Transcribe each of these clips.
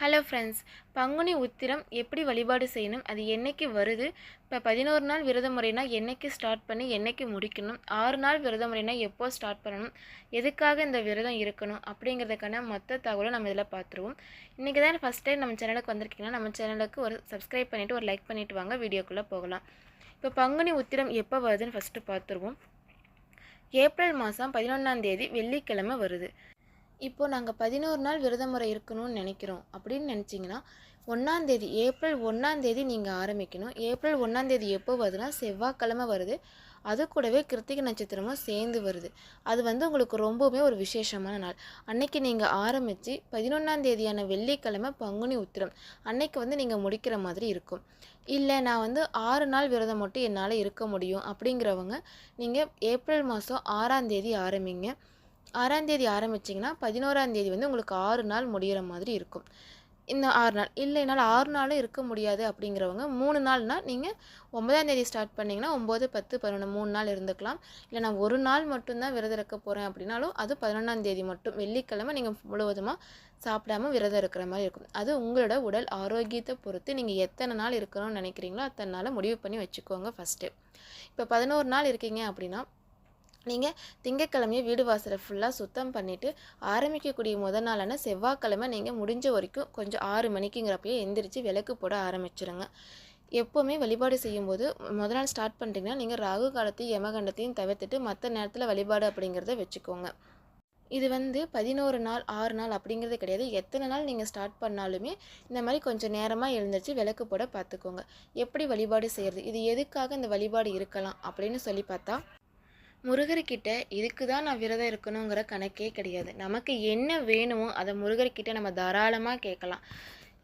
Hello friends Panguni Uthiram எப்படி வழிபாடு செய்யணும்? அது என்றைக்கு வருது? இப்போ பதினோரு நாள் விரத முறைனா என்னைக்கு ஸ்டார்ட் பண்ணி என்றைக்கு முடிக்கணும்? ஆறு நாள் விரத முறைனா எப்போ ஸ்டார்ட் பண்ணணும்? எதுக்காக இந்த விரதம் இருக்கணும்? அப்படிங்கிறதுக்கான மொத்த தகவலை நம்ம இதில் பார்த்துருவோம். இன்றைக்கி தான் ஃபஸ்ட் டைம் நம்ம சேனலுக்கு வந்திருக்கீங்கன்னா நம்ம சேனலுக்கு ஒரு சப்ஸ்கிரைப் பண்ணிவிட்டு ஒரு லைக் பண்ணிவிட்டு வாங்க வீடியோக்குள்ளே போகலாம். இப்போ பங்குனி உத்திரம் எப்போ வருதுன்னு ஃபஸ்ட்டு பார்த்துருவோம். ஏப்ரல் மாதம் பதினொன்றாம் தேதி வெள்ளிக்கிழமை வருது. இப்போது நாங்கள் பதினோரு நாள் விரத முறை இருக்கணும்னு நினைக்கிறோம். அப்படின்னு நினச்சிங்கன்னா ஒன்றாந்தேதி ஏப்ரல் ஒன்றாந்தேதி நீங்கள் ஆரம்பிக்கணும். ஏப்ரல் ஒன்றாந்தேதி எப்போ வருதுன்னா செவ்வாய்க்கிழமை வருது. அது கூடவே கிருத்திகை நட்சத்திரமும் சேர்ந்து வருது. அது வந்து உங்களுக்கு ரொம்பவுமே ஒரு விசேஷமான நாள். அன்னைக்கு நீங்கள் ஆரம்பித்து பதினொன்றாம் தேதியான வெள்ளிக்கிழமை பங்குனி உத்திரம் அன்னைக்கு வந்து நீங்கள் முடிக்கிற மாதிரி இருக்கும். இல்லை நான் வந்து ஆறு நாள் விரதம் மட்டும் என்னால் இருக்க முடியும் அப்படிங்கிறவங்க நீங்கள் ஏப்ரல் மாதம் ஆறாம் தேதி ஆரம்பிங்க. ஆறாம் தேதி ஆரம்பிச்சிங்கன்னா பதினோராம் தேதி வந்து உங்களுக்கு ஆறு நாள் முடிகிற மாதிரி இருக்கும். இந்த ஆறு நாள் இல்லை என்னால் ஆறு நாளும் இருக்க முடியாது அப்படிங்கிறவங்க மூணு நாள்னால் நீங்கள் ஒன்பதாம் தேதி ஸ்டார்ட் பண்ணிங்கன்னா ஒம்பது பத்து பதினொன்று மூணு நாள் இருந்துக்கலாம். இல்லை நான் ஒரு நாள் மட்டும்தான் விரதம் இருக்க போகிறேன் அப்படின்னாலும் அது பதினொன்றாம் தேதி மட்டும் வெள்ளிக்கிழமை நீங்கள் முழுவதுமாக சாப்பிடாம விரதம் இருக்கிற மாதிரி இருக்கும். அது உங்களோட உடல் ஆரோக்கியத்தை பொறுத்து நீங்கள் எத்தனை நாள் இருக்கணும்னு நினைக்கிறீங்களோ அத்தனை நாள் முடிவு பண்ணி வச்சுக்கோங்க ஃபஸ்ட்டு இப்போ பதினோரு நாள் இருக்கீங்க அப்படின்னா நீங்கள் திங்கக்கிழமையே வீடு வாசலை ஃபுல்லாக சுத்தம் பண்ணிவிட்டு ஆரம்பிக்கக்கூடிய முத நாளான செவ்வாய்க்கிழமை நீங்கள் முடிஞ்ச வரைக்கும் கொஞ்சம் ஆறு மணிக்குங்கிறப்பயே எந்திரிச்சு விளக்கு போட ஆரம்பிச்சிருங்க. எப்போவுமே வழிபாடு செய்யும்போது முத நாள் ஸ்டார்ட் பண்ணிட்டீங்கன்னா நீங்கள் ராகு காலத்தையும் யமகண்டத்தையும் தவிர்த்துட்டு மற்ற நேரத்தில் வழிபாடு அப்படிங்கிறத வச்சுக்கோங்க. இது வந்து பதினோரு நாள் ஆறு நாள் அப்படிங்கிறது கிடையாது. எத்தனை நாள் நீங்கள் ஸ்டார்ட் பண்ணாலுமே இந்த மாதிரி கொஞ்சம் நேரமாக எழுந்திரிச்சு விளக்கு போட பார்த்துக்கோங்க. எப்படி வழிபாடு செய்கிறது இது எதுக்காக இந்த வழிபாடு இருக்கலாம் அப்படின்னு சொல்லி பார்த்தா முருகர்கிட்ட இதுக்கு தான் நான் விரதம் இருக்கணுங்கிற கணக்கே கிடையாது. நமக்கு என்ன வேணுமோ அதை முருகர்கிட்ட நம்ம தாராளமாக கேட்கலாம்.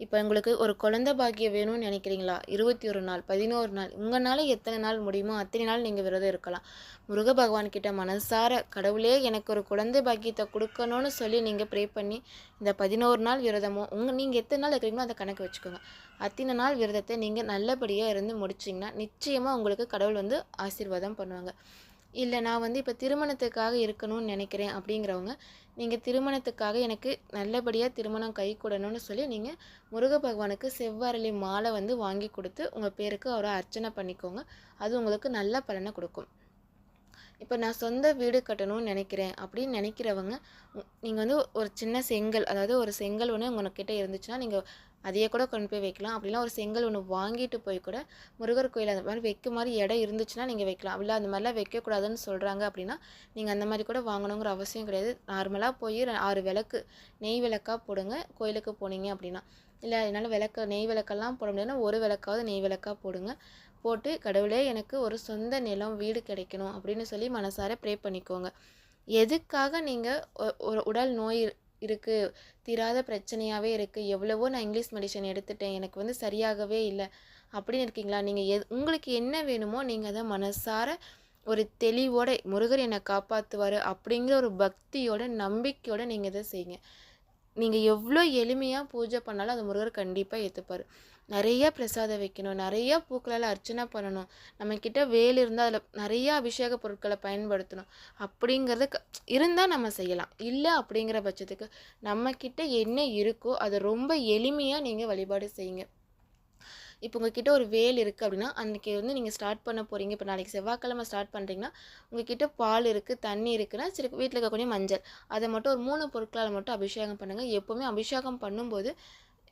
இப்போ உங்களுக்கு ஒரு குழந்த பாக்கியம் வேணும்னு நினைக்கிறீங்களா? இருபத்தி ஒரு நாள் பதினோரு நாள் உங்களால் எத்தனை நாள் முடியுமோ அத்தனை நாள் நீங்கள் விரதம் இருக்கலாம். முருக பகவான்கிட்ட மனசார கடவுளே எனக்கு ஒரு குழந்தை பாக்கியத்தை கொடுக்கணும்னு சொல்லி நீங்கள் ப்ரே பண்ணி இந்த பதினோரு நாள் விரதமோ உங்கள் நீங்கள் எத்தனை நாள் இருக்கிறீங்களோ அந்த கணக்கு வச்சுக்கோங்க. அத்தனை நாள் விரதத்தை நீங்கள் நல்லபடியாக இருந்து முடிச்சிங்கன்னா நிச்சயமாக உங்களுக்கு கடவுள் வந்து ஆசீர்வாதம் பண்ணுவாங்க. இல்லை நான் வந்து இப்போ திருமணத்துக்காக இருக்கணும்னு நினைக்கிறேன் அப்படிங்கிறவங்க நீங்கள் திருமணத்துக்காக எனக்கு நல்லபடியாக திருமணம் கை கூடணும்னு சொல்லி நீங்கள் முருக பகவானுக்கு செவ்வாறலி மாலை வந்து வாங்கி கொடுத்து உங்கள் பேருக்கு அவரை அர்ச்சனை பண்ணிக்கோங்க. அது உங்களுக்கு நல்ல பலனை கொடுக்கும். இப்போ நான் சொந்த வீடு கட்டணும்னு நினைக்கிறேன் அப்படின்னு நினைக்கிறவங்க நீங்கள் வந்து ஒரு சின்ன செங்கல் அதாவது ஒரு செங்கல் ஒன்று உங்கக்கிட்ட இருந்துச்சுன்னா நீங்கள் அதையே கூட கொண்டு போய் வைக்கலாம். அப்படின்னா ஒரு செங்கல் ஒன்று வாங்கிட்டு போய் கூட முருகர் கோயில் அந்த மாதிரி வைக்க மாதிரி இடம் இருந்துச்சுன்னா நீங்கள் வைக்கலாம். இல்லை அந்த மாதிரிலாம் வைக்கக்கூடாதுன்னு சொல்கிறாங்க அப்படின்னா நீங்கள் அந்த மாதிரி கூட வாங்கணுங்கிற அவசியம் கிடையாது. நார்மலாக போய் ஆறு விளக்கு நெய் விளக்காக போடுங்க கோயிலுக்கு போனீங்க அப்படின்னா. இல்லை என்னால் விளக்கு நெய் விளக்கெல்லாம் போட முடியாதுன்னா ஒரு விளக்காவது நெய் விளக்காக போடுங்க. போட்டு கடவுளே எனக்கு ஒரு சொந்த நிலம் வீடு கிடைக்கணும் அப்படின்னு சொல்லி மனசார ப்ரே பண்ணிக்கோங்க. எதுக்காக நீங்கள் ஒரு உடல் நோய் இருக்குது தீராத பிரச்சனையாகவே இருக்குது எவ்வளவோ நான் இங்கிலீஷ் மெடிசன் எடுத்துட்டேன். எனக்கு வந்து சரியாகவே இல்லை. அப்படின்னு இருக்கீங்களா? நீங்கள் எ உங்களுக்கு என்ன வேணுமோ நீங்கள் அதை மனசார ஒரு தெளிவோட முருகர் என்னை காப்பாற்றுவார் அப்படிங்கிற ஒரு பக்தியோட நம்பிக்கையோட நீங்கள் இதை செய்யுங்க. நீங்கள் எவ்வளோ எளிமையாக பூஜை பண்ணாலும் அது முருகர் கண்டிப்பாக ஏற்றுப்பார் நிறைய பிரசாதம் வைக்கணும் நிறைய பூக்களால் அர்ச்சனை பண்ணணும். நம்மக்கிட்ட வேல் இருந்தால் அதில் நிறைய அபிஷேக பொருட்களை பயன்படுத்தணும். அப்படிங்கிறது க இருந்தால் நம்ம செய்யலாம். இல்லை அப்படிங்கிற பட்சத்துக்கு நம்மக்கிட்ட என்ன இருக்கோ அதை ரொம்ப எளிமையாக நீங்கள் வழிபாடு செய்யுங்க. இப்போ உங்ககிட்ட ஒரு வேல் இருக்குது அப்படின்னா அன்றைக்கி வந்து நீங்கள் ஸ்டார்ட் பண்ண போகிறீங்க இப்போ நாளைக்கு செவ்வாய்க்கிழமை ஸ்டார்ட் பண்ணுறீங்கன்னா உங்ககிட்ட பால் இருக்குது தண்ணி இருக்குன்னா சரி வீட்டில் இருக்கக்கூடிய மஞ்சள். அதை மட்டும் ஒரு மூணு பொருட்களால் மட்டும் அபிஷேகம் பண்ணுங்கள் எப்போவுமே அபிஷேகம் பண்ணும்போது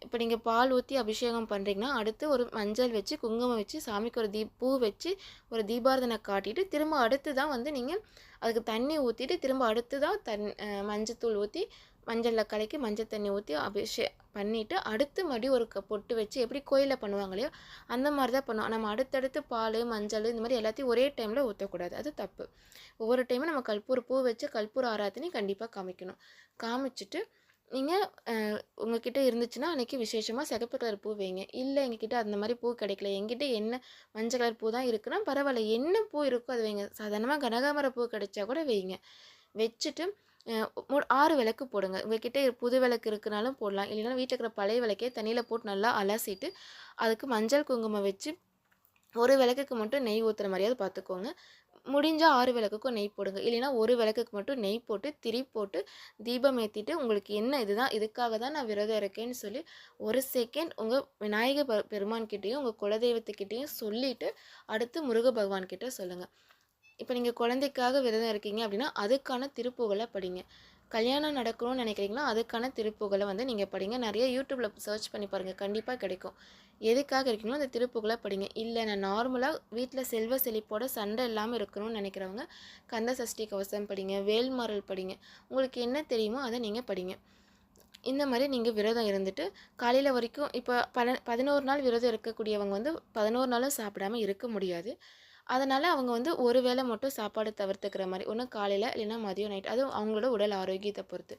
இப்போ நீங்கள் பால் ஊற்றி அபிஷேகம் பண்ணுறீங்கன்னா அடுத்து ஒரு மஞ்சள் வச்சு குங்குமம் வச்சு சாமிக்கு ஒரு தீப் பூ வச்சு ஒரு தீபாரதனை காட்டிட்டு திரும்ப அடுத்து தான் வந்து நீங்கள் அதுக்கு தண்ணி ஊற்றிட்டு திரும்ப அடுத்து தான் தண் மஞ்சத்தூள் ஊற்றி மஞ்சளில் கலக்கி மஞ்சள் தண்ணி ஊற்றி அபிஷே பண்ணிவிட்டு அடுத்து மறுபடியும் ஒரு பொட்டு வச்சு எப்படி கோயிலில் பண்ணுவாங்க இல்லையோ அந்த மாதிரி தான் பண்ணுவோம். நம்ம அடுத்தடுத்து பால் மஞ்சள் இந்த மாதிரி எல்லாத்தையும் ஒரே டைமில் ஊற்றக்கூடாது அது தப்பு. ஒவ்வொரு டைமும் நம்ம கற்பூர் பூ வச்சு கற்பூர் ஆராத்தனி கண்டிப்பாக காமிக்கணும். காமிச்சிட்டு நீங்கள் உங்ககிட்ட இருந்துச்சுன்னா அன்றைக்கி விசேஷமாக சிகப்பு கலர் பூ வைங்க. இல்லை எங்ககிட்ட அந்த மாதிரி பூ கிடைக்கல. எங்கிட்ட என்ன மஞ்சள் கலர் பூ தான் இருக்குன்னா பரவாயில்ல. என்ன பூ இருக்கோ அது வைங்க. சாதாரணமாக கனகாமர பூ கிடைச்சா கூட வைங்க. வச்சுட்டு ஆறு விளக்கு போடுங்க. உங்ககிட்ட புது விளக்கு இருக்குனாலும் போடலாம். இல்லைனா வீட்டில் இருக்கிற பழைய விளக்கே தண்ணியில் போட்டு நல்லா அலசிட்டு அதுக்கு மஞ்சள் குங்குமம் வச்சு ஒரு விளக்குக்கு மட்டும் நெய் ஊற்றுற மாதிரியாவது பார்த்துக்கோங்க. முடிஞ்சால் ஆறு விளக்குக்கும் நெய் போடுங்க. இல்லைன்னா ஒரு விளக்குக்கு மட்டும் நெய் போட்டு திரி போட்டு தீபம் ஏற்றிட்டு உங்களுக்கு என்ன இதுதான் இதுக்காக தான் நான் விரதம் இருக்கேன்னு சொல்லி ஒரு செகண்ட் உங்கள் விநாயகர் பெ பெருமான்கிட்டேயும் உங்கள் குலதெய்வத்துக்கிட்டேயும் சொல்லிவிட்டு அடுத்து முருக பகவான்கிட்ட சொல்லுங்கள் இப்போ நீங்கள் குழந்தைக்காக விரதம் இருக்கீங்க அப்படின்னா அதுக்கான திருப்புகளை படிங்க. கல்யாணம் நடக்கணும்னு நினைக்கிறீங்களோ அதுக்கான திருப்புகளை வந்து நீங்கள் படிங்க. நிறைய யூடியூப்பில் சர்ச் பண்ணி பாருங்கள் கண்டிப்பாக கிடைக்கும். எதுக்காக இருக்கீங்களோ அந்த திருப்புகளை படிங்க. இல்லை நான் நார்மலாக வீட்டில் செல்வ செழிப்போட சண்டை இல்லாமல் இருக்கணும்னு நினைக்கிறவங்க கந்த சஷ்டி கவசம் படிங்க வேல்மாறல் படிங்க. உங்களுக்கு என்ன தெரியுமோ அதை நீங்கள் படிங்க. இந்த மாதிரி நீங்கள் விரதம் இருந்துட்டு காலையில் வரைக்கும் இப்போ பல பதினோரு நாள் விரதம் இருக்கக்கூடியவங்க வந்து பதினோரு நாளும் சாப்பிடாம இருக்க முடியாது. அதனால் அவங்க வந்து ஒரு வேளை மட்டும் சாப்பாடு தவிர்த்துக்கிற மாதிரி ஒன்று காலையில் இல்லைன்னா மதியம் நைட் அதுவும் அவங்களோட உடல் ஆரோக்கியத்தை பொறுத்து.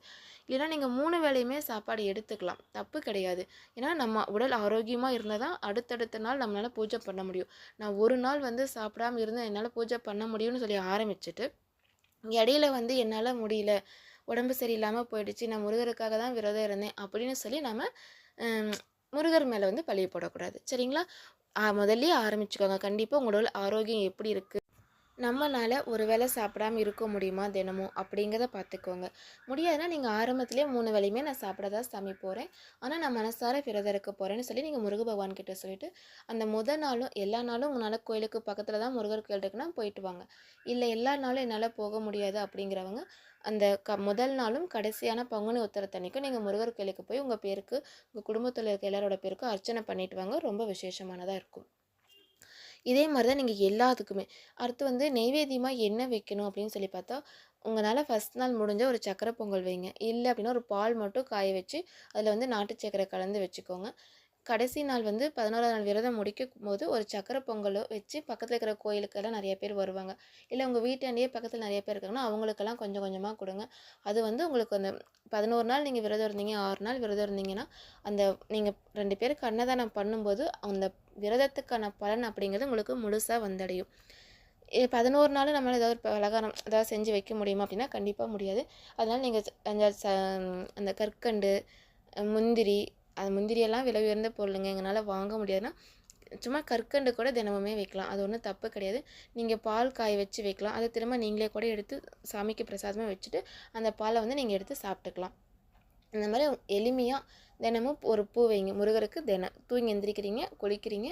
இல்லைன்னா நீங்கள் மூணு வேளையுமே சாப்பாடு எடுத்துக்கலாம் தப்பு கிடையாது. ஏன்னா நம்ம உடல் ஆரோக்கியமாக இருந்தால் தான் அடுத்தடுத்த நாள் நம்மளால் பூஜை பண்ண முடியும். நான் ஒரு நாள் வந்து சாப்பிடாம இருந்தால் என்னால் பூஜை பண்ண முடியும்னு சொல்லி ஆரம்பிச்சுட்டு இடையில வந்து என்னால் முடியல உடம்பு சரியில்லாமல் போயிடுச்சு நான் முருகருக்காக தான் விரதம் இருந்தேன் அப்படின்னு சொல்லி நம்ம முருகர் மேலே வந்து பழிய போடக்கூடாது. சரிங்களா? முதல்லையே ஆரம்பிச்சுக்கோங்க. கண்டிப்பாக உங்களோட ஆரோக்கியம் எப்படி இருக்குது நம்மளால் ஒரு வேளை சாப்பிடாம இருக்க முடியுமா தினமும்? அப்படிங்கிறத பார்த்துக்கோங்க. முடியாதுன்னா நீங்கள் ஆரம்பத்துலேயே மூணு வேலையுமே நான் சாப்பிட தான் சாமி போகிறேன் ஆனால் நான் மனசார விரதம் இருக்க போகிறேன்னு சொல்லி நீங்கள் முருக பகவான் கிட்ட சொல்லிவிட்டு அந்த முதல் நாளும் எல்லா நாளும் உங்களால் கோயிலுக்கு பக்கத்தில் தான் முருகர் கோயில் இருக்குன்னா போயிட்டு வாங்க. இல்லை எல்லா நாளும் என்னால் போக முடியாது அப்படிங்கிறவங்க அந்த க முதல் நாளும் கடைசியான பங்குனி உத்தரத்தன்னைக்கும் நீங்கள் முருகர் கோயிலுக்கு போய் உங்கள் பேருக்கு உங்கள் குடும்பத்தில் இருக்க எல்லாரோட பேருக்கும் அர்ச்சனை பண்ணிட்டு வாங்க. ரொம்ப விசேஷமானதாக இருக்கும். இதே மாதிரி தான் நீங்கள் எல்லாத்துக்குமே. அடுத்து வந்து நெய்வேத்தியமாக என்ன வைக்கணும் அப்படின்னு சொல்லி பார்த்தா உங்களால் ஃபஸ்ட் நாள் முடிஞ்ச ஒரு சக்கரை பொங்கல் வைங்க. இல்லை அப்படின்னா ஒரு பால் மட்டும் காய வச்சு அதில் வந்து நாட்டு சக்கரை கலந்து வச்சுக்கோங்க. கடைசி நாள் வந்து பதினோராவது நாள் விரதம் முடிக்கும் போது ஒரு சக்கரை பொங்கலோ வச்சு பக்கத்தில் இருக்கிற கோயிலுக்கெல்லாம் நிறைய பேர் வருவாங்க. இல்லை உங்கள் வீட்டாண்டே பக்கத்தில் நிறைய பேர் இருக்காங்கன்னா அவங்களுக்கெல்லாம் கொஞ்சம் கொஞ்சமாக கொடுங்க. அது வந்து உங்களுக்கு அந்த பதினோரு நாள் நீங்கள் விரதம் இருந்தீங்க ஆறு நாள் விரதம் இருந்தீங்கன்னா அந்த நீங்கள் ரெண்டு பேருக்கு அன்னதானம் பண்ணும்போது அந்த விரதத்துக்கான பலன் அப்படிங்கிறது உங்களுக்கு முழுசாக வந்தடையும். பதினோரு நாள் நம்மளால் ஏதாவது ஒரு பலகாரம் ஏதாவது செஞ்சு வைக்க முடியுமா அப்படின்னா கண்டிப்பாக முடியாது. அதனால் நீங்கள் அந்த ச அந்த கற்கண்டு முந்திரி அது முந்திரியெல்லாம் விலை உயர்ந்த பொருளுங்க எங்களால் வாங்க முடியாதுன்னா சும்மா கற்கண்டு கூட தினமுமே வைக்கலாம். அது ஒன்றும் தப்பு கிடையாது. நீங்கள் பால் காய வச்சு வைக்கலாம். அதை திரும்ப நீங்களே கூட எடுத்து சாமிக்கு பிரசாதமாக வச்சுட்டு அந்த பாலை வந்து நீங்கள் எடுத்து சாப்பிட்டுக்கலாம். இந்த மாதிரி எளிமையாக தினமும் ஒரு பூ வைங்க. முருகருக்கு தினம் தூங்கி எந்திரிக்கிறீங்க குளிக்கிறீங்க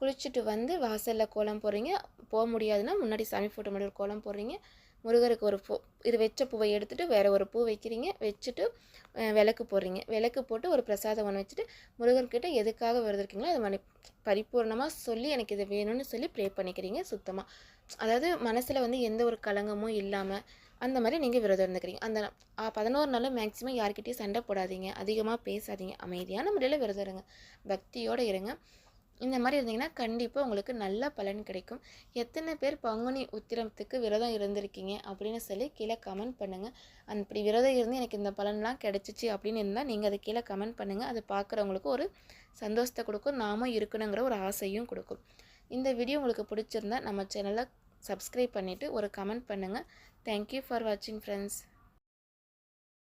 குளிச்சுட்டு வந்து வாசலில் கோலம் போடுறீங்க. போக முடியாதுன்னா முன்னாடி சாமி ஃபோட்டோ முன்னாடி ஒரு கோலம் போடுறீங்க. முருகருக்கு ஒரு பூ இது வச்ச பூவை எடுத்துகிட்டு வேறு ஒரு பூ வைக்கிறீங்க வச்சுட்டு விளக்கு போடுறீங்க. விளக்கு போட்டு ஒரு பிரசாதம் ஒன்று வச்சுட்டு முருகர்கிட்ட எதுக்காக விரதம் அதை மணி பரிபூர்ணமாக சொல்லி எனக்கு இது வேணும்னு சொல்லி ப்ரே பண்ணிக்கிறீங்க சுத்தமாக அதாவது மனசில் வந்து எந்த ஒரு கலங்கமும் இல்லாமல் அந்த மாதிரி நீங்கள் விரதம் இருந்துக்கிறீங்க. அந்த பதினோரு நாளும் மேக்ஸிமம் யார்கிட்டையும் சண்டை போடாதீங்க. அதிகமாக பேசாதீங்க. அமைதியான முறையில் விரதம் இருங்க. பக்தியோடு இருங்க. இந்த மாதிரி இருந்தீங்கன்னா கண்டிப்பாக உங்களுக்கு நல்ல பலன் கிடைக்கும். எத்தனை பேர் பங்குனி உத்திரத்துக்கு விரதம் இருந்திருக்கீங்க அப்படின்னு சொல்லி கீழே கமெண்ட் பண்ணுங்கள் அந்த இப்படி விரதம் இருந்து எனக்கு இந்த பலன்லாம் கிடைச்சிச்சு அப்படின்னு இருந்தால் நீங்கள் அதை கீழே கமெண்ட் பண்ணுங்கள் அதை பார்க்குறவங்களுக்கு ஒரு சந்தோஷத்தை கொடுக்கும். நாமும் இருக்கணுங்கிற ஒரு ஆசையும் கொடுக்கும். இந்த வீடியோ உங்களுக்கு பிடிச்சிருந்தா நம்ம சேனலை சப்ஸ்கிரைப் பண்ணிவிட்டு ஒரு கமெண்ட் பண்ணுங்கள் தேங்க்யூ ஃபார் வாட்சிங் ஃப்ரெண்ட்ஸ்